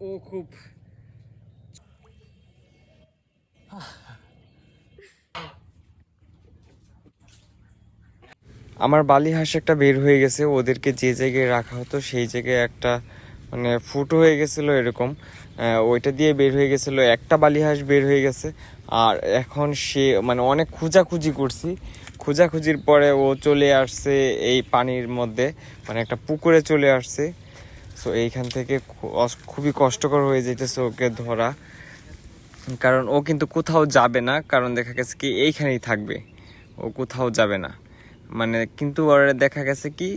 ও আমার বালি হাঁস একটা বের হয়ে গেছে, ওদেরকে যে জায়গায় রাখা হতো সেই জায়গায় একটা মানে ফুটো হয়ে গেছিল এরকম। ওইটা দিয়ে বের হয়ে গেছিল, একটা বালি হাঁস বের হয়ে গেছে। আর এখন সে মানে অনেক খোঁজাখুঁজি করছি। খোঁজাখুঁজির পরে ও চলে আসছে এই পানির মধ্যে মানে একটা পুকুরে চলে আসছে। সো এইখান থেকে খুবই কষ্টকর হয়ে যেতেছে ওকে ধরা। কারণ ও কিন্তু কোথাও যাবে না, কারণ দেখা গেছে কি এইখানেই থাকবে। ও কোথাও যাবে না। মানে কিন্তু ওর দেখা গেছে কি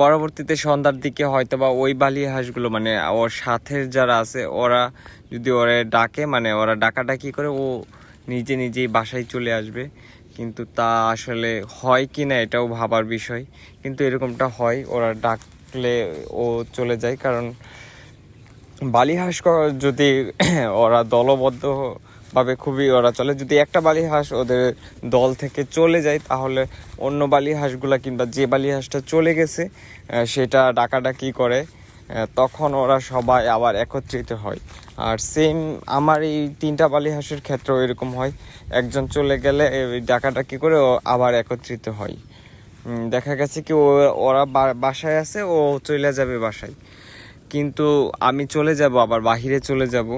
পরবর্তীতে সন্ধ্যার দিকে হয়তো বা ওই বালি হাঁসগুলো মানে ওর সাথে যারা আছে, ওরা যদি ওরা ডাকে মানে ওরা ডাকাডাকি করে, ও নিজে নিজেই বাসায় চলে আসবে। কিন্তু তা আসলে হয় কি না, এটাও ভাবার বিষয়। কিন্তু এরকমটা হয়, ওরা ডাকলে ও চলে যায়। কারণ বালি হাঁস যদি ওরা দলবদ্ধ ভাবে খুবই ওরা চলে, যদি একটা বালি হাঁস ওদের দল থেকে চলে যায়, তাহলে অন্য বালি হাঁসগুলা কিংবা যে বালি হাঁসটা চলে গেছে সেটা ডাকাডাকি করে তখন ওরা সবাই আবার একত্রিত হয়। আর সেম আমার এই তিনটা বালি হাঁসের ক্ষেত্রেও এরকম হয়। একজন চলে গেলে ডাকাডাকি করে আবার একত্রিত হয়। দেখা গেছে কি ওরা বাসায় আছে, ও চলে যাবে বাসায়। কিন্তু আমি চলে যাব, আবার বাহিরে চলে যাব।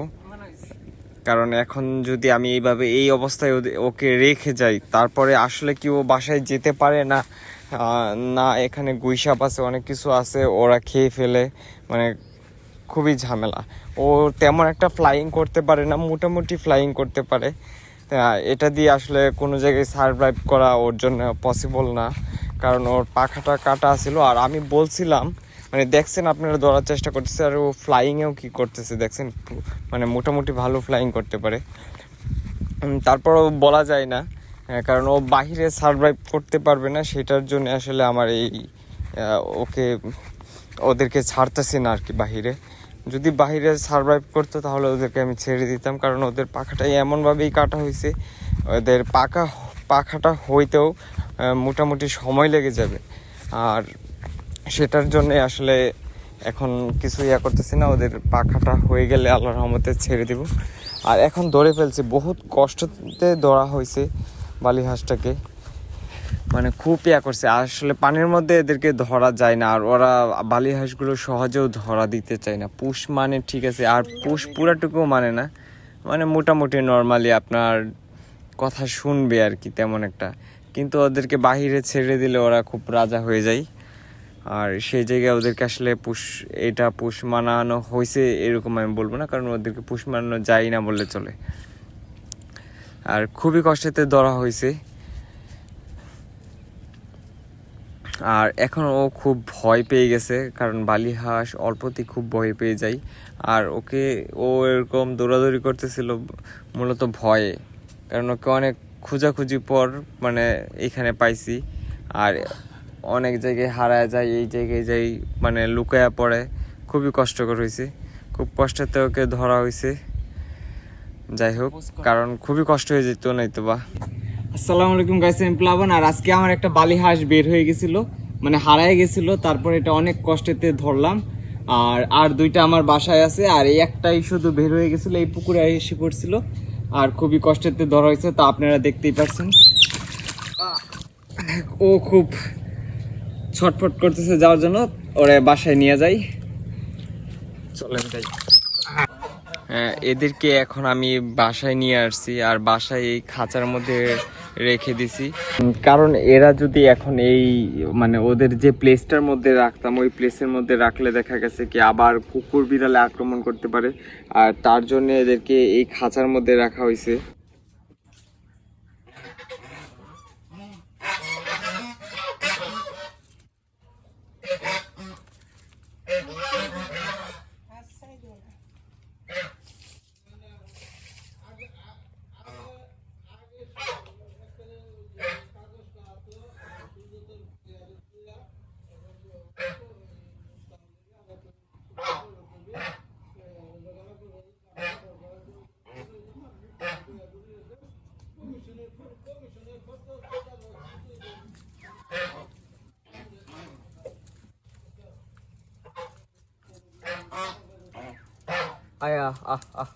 কারণ এখন যদি আমি এইভাবে এই অবস্থায় ওকে রেখে যাই, তারপরে আসলে কি ও বাসায় যেতে পারে না? না, এখানে গুইসাপ আছে, অনেক কিছু আছে, ওরা খেয়ে ফেলে মানে খুবই ঝামেলা। ও তেমন একটা ফ্লাইং করতে পারে না, মোটামুটি ফ্লাইং করতে পারে। এটা দিয়ে আসলে কোনো জায়গায় সার্ভাইভ করা ওর জন্য পসিবল না। কারণ ওর পাখাটা কাটা ছিল আর আমি বলছিলাম মানে দেখছেন আপনারা ধরার চেষ্টা করতেছে আর ও ফ্লাইংয়েও কি করতেছে দেখছেন মানে মোটামুটি ভালো ফ্লাইং করতে পারে। উম, তারপরও বলা যায় না কারণ ও বাহিরে সার্ভাইভ করতে পারবে না সেটার জন্য আসলে আমার এই ওকে ওদেরকে ছাড়তেছি না আর কি বাহিরে। যদি বাহিরে সার্ভাইভ করতো তাহলে ওদেরকে আমি ছেড়ে দিতাম কারণ ওদের পাখাটাই এমনভাবেই কাটা হয়েছে ওদের পাকা পাখাটা হইতেও মোটামুটি সময় লেগে যাবে। আর সেটার জন্য আসলে এখন কিছু ইয়া করতেছি না, ওদের পাখাটা হয়ে গেলে আল্লাহর রহমতে ছেড়ে দিব। আর এখন ধরে ফেলছি, বহুত কষ্টতে ধরা হয়েছে বালি হাঁসটাকে। মানে খুব ইয়া করছে। আসলে পানির মধ্যে এদেরকে ধরা যায় না, আর ওরা বালি হাঁসগুলো সহজেও ধরা দিতে চায় না। পুষ মানে ঠিক আছে, আর পুষ পুরাটুকুও মানে না। মানে মোটামুটি নর্মালি আপনার কথা শুনবে আর কি তেমন একটা। কিন্তু ওদেরকে বাহিরে ছেড়ে দিলে ওরা খুব রাজা হয়ে যায়। আর সেই জায়গায় ওদেরকে আসলে পুষ, এটা পুষ মানানো হয়েছে এরকম আমি বলব না, কারণ ওদেরকে পুষ মানানো যায় না বললে চলে। আর খুবই কষ্টেতে ধরা হয়েছে। আর এখন ও খুব ভয় পেয়ে গেছে, কারণ বালি হাঁস অল্পতেই খুব ভয় পেয়ে যায়। আর ওকে ও এরকম দৌড়াদৌড়ি করতেছিল, মূলত ভয়ে। কারণ ওকে অনেক খোঁজাখুঁজি পর মানে এখানে পাইছি। আর অনেক জায়গায় হারায় যায় এই জায়গায় যাই মানে লুকায়া পড়ে। খুবই কষ্টকর হয়েছে। খুব কষ্টতে ওকে ধরা হয়েছে। যাই হোক কারণ খুবই কষ্ট হয়ে যেত নয়তো বা আসসালামু আলাইকুম গাইস আমি প্লাবন। আর আজকে আমার একটা বালি হাঁস বের হয়ে গেছিল মানে হারায় গেছিল তারপর এটা অনেক কষ্টেতে ধরলাম। আর আর দুইটা আমার বাসায় আছে আর এই একটাই শুধু বের হয়ে গেছিল এই পুকুরে এসে পড়ছিল। আর খুবই কষ্টেতে ধরা হয়েছে, তা আপনারা দেখতেই পাচ্ছেন ও খুব ছটফট করতেছে যাওয়ার জন্য, ওরে বাসায় নিয়ে যাই। চলেন যাই। এদেরকে এখন আমি বাসায় নিয়ে আসছি আর বাসায় এই খাঁচার মধ্যে রেখে দিছি। কারণ এরা যদি এখন এই মানে ওদের যে প্লেসটার মধ্যে রাখতাম, ওই প্লেসের মধ্যে রাখলে দেখা গেছে কি আবার কুকুর বিড়ালে আক্রমণ করতে পারে। আর তার জন্য এদেরকে এই খাঁচার মধ্যে রাখা হয়েছে। 哎呀啊啊